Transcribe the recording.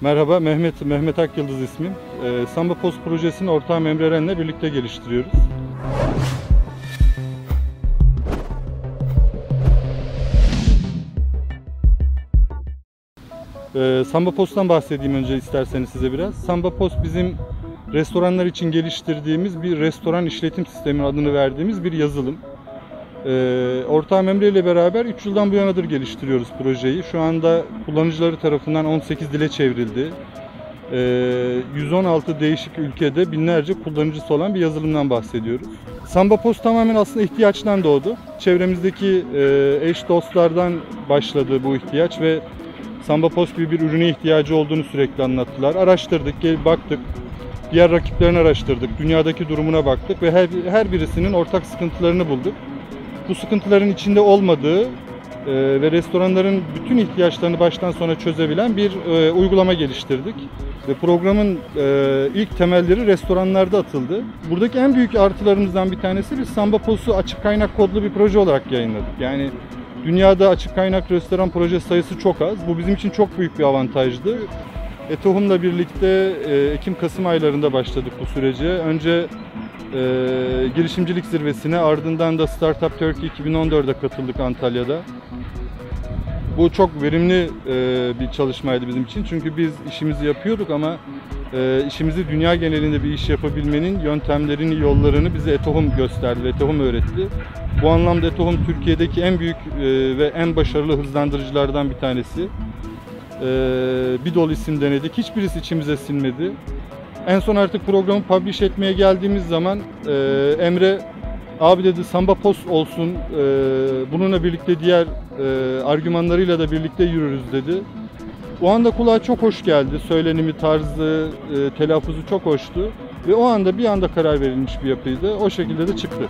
Merhaba, Mehmet Mehmet Akyıldız ismim. Ee, Samba Post projesini ortağım Emre Ren'le birlikte geliştiriyoruz. Ee, Samba Post'tan bahsedeyim önce isterseniz size biraz. Samba Post bizim restoranlar için geliştirdiğimiz bir restoran işletim sistemi adını verdiğimiz bir yazılım. Ee, ortağım Emre ile beraber 3 yıldan bu yanadır geliştiriyoruz projeyi. Şu anda kullanıcıları tarafından 18 dile çevrildi. Ee, 116 değişik ülkede binlerce kullanıcısı olan bir yazılımdan bahsediyoruz. Samba Post tamamen aslında ihtiyaçtan doğdu. Çevremizdeki e, eş dostlardan başladı bu ihtiyaç ve Samba Post gibi bir ürüne ihtiyacı olduğunu sürekli anlattılar. Araştırdık, gel baktık. Diğer rakiplerini araştırdık, dünyadaki durumuna baktık ve her, her birisinin ortak sıkıntılarını bulduk. Bu sıkıntıların içinde olmadığı e, ve restoranların bütün ihtiyaçlarını baştan sona çözebilen bir e, uygulama geliştirdik. Ve programın e, ilk temelleri restoranlarda atıldı. Buradaki en büyük artılarımızdan bir tanesi biz Samba Post'u açık kaynak kodlu bir proje olarak yayınladık. Yani dünyada açık kaynak restoran proje sayısı çok az. Bu bizim için çok büyük bir avantajdı. Etohum'la birlikte e, Ekim-Kasım aylarında başladık bu sürece. Önce e, girişimcilik zirvesine ardından da Startup Turkey 2014'e katıldık Antalya'da. Bu çok verimli e, bir çalışmaydı bizim için çünkü biz işimizi yapıyorduk ama e, işimizi dünya genelinde bir iş yapabilmenin yöntemlerini, yollarını bize Etohum gösterdi ve Etohum öğretti. Bu anlamda Etohum Türkiye'deki en büyük e, ve en başarılı hızlandırıcılardan bir tanesi. E, Bidol isim denedik. Hiçbirisi içimize sinmedi. En son artık programı publish etmeye geldiğimiz zaman e, Emre abi dedi Samba Post olsun e, bununla birlikte diğer e, argümanlarıyla da birlikte yürürüz dedi. O anda kulağa çok hoş geldi. Söylenimi, tarzı, e, telaffuzu çok hoştu. Ve o anda bir anda karar verilmiş bir yapıydı. O şekilde de çıktı.